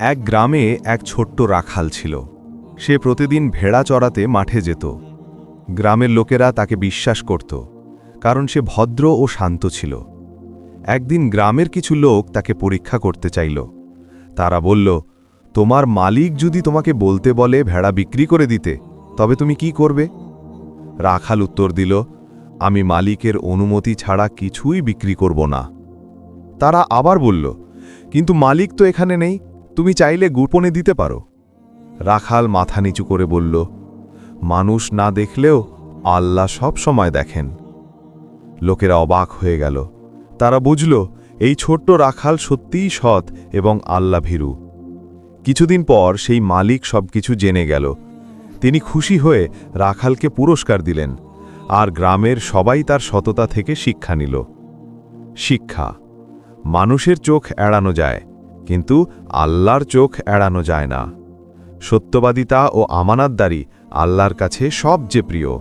এক গ্রামে এক ছোট্ট রাখাল ছিল। সে প্রতিদিন ভেড়া চড়াতে মাঠে যেত। গ্রামের লোকেরা তাকে বিশ্বাস করত, কারণ সে ভদ্র ও শান্ত ছিল। একদিন গ্রামের কিছু লোক তাকে পরীক্ষা করতে চাইল। তারা বলল, তোমার মালিক যদি তোমাকে বলতে বলে ভেড়া বিক্রি করে দিতে, তবে তুমি কি করবে? রাখাল উত্তর দিল, আমি মালিকের অনুমতি ছাড়া কিছুই বিক্রি করব না। তারা আবার বলল, কিন্তু মালিক তো এখানে নেই তুমি চাইলে গোপনে দিতে পারো। রাখাল মাথা নিচু করে বলল, মানুষ না দেখলেও আল্লাহ সব সময় দেখেন। লোকেরা অবাক হয়ে গেল। তারা বুঝল, এই ছোট্ট রাখাল সত্যিই সৎ এবং আল্লাহ ভীরু কিছুদিন পর সেই মালিক সবকিছু জেনে গেল। তিনি খুশি হয়ে রাখালকে পুরস্কার দিলেন আর গ্রামের সবাই তার সততা থেকে শিক্ষা নিল। শিক্ষা, মানুষের চোখ এড়ানো যায়। কিন্তু আল্লাহর চোখ এড়ানো যায় না। সত্যবাদিতা ও আমানাতদারি আল্লাহর কাছে সবচেয়ে প্রিয়।